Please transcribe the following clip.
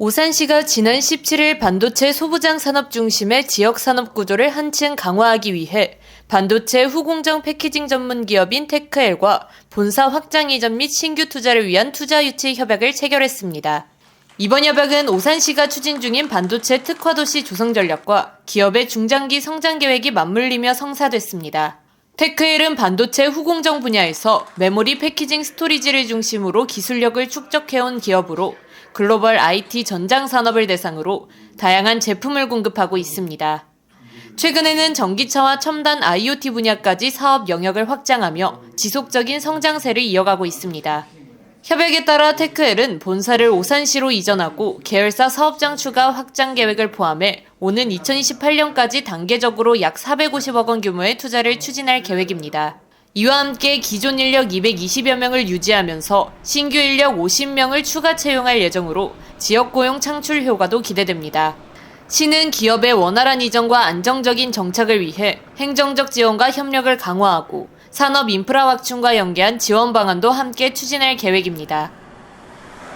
오산시가 지난 17일 반도체 소부장 산업 중심의 지역 산업 구조를 한층 강화하기 위해 반도체 후공정 패키징 전문 기업인 테크엘과 본사 확장 이전 및 신규 투자를 위한 투자 유치 협약을 체결했습니다. 이번 협약은 오산시가 추진 중인 반도체 특화도시 조성 전략과 기업의 중장기 성장 계획이 맞물리며 성사됐습니다. 테크엘은 반도체 후공정 분야에서 메모리 패키징 스토리지를 중심으로 기술력을 축적해온 기업으로 글로벌 IT 전장 산업을 대상으로 다양한 제품을 공급하고 있습니다. 최근에는 전기차와 첨단 IoT 분야까지 사업 영역을 확장하며 지속적인 성장세를 이어가고 있습니다. 협약에 따라 테크엘은 본사를 오산시로 이전하고 계열사 사업장 추가 확장 계획을 포함해 오는 2028년까지 단계적으로 약 450억 원 규모의 투자를 추진할 계획입니다. 이와 함께 기존 인력 220여 명을 유지하면서 신규 인력 50명을 추가 채용할 예정으로 지역 고용 창출 효과도 기대됩니다. 시는 기업의 원활한 이전과 안정적인 정착을 위해 행정적 지원과 협력을 강화하고 산업 인프라 확충과 연계한 지원 방안도 함께 추진할 계획입니다.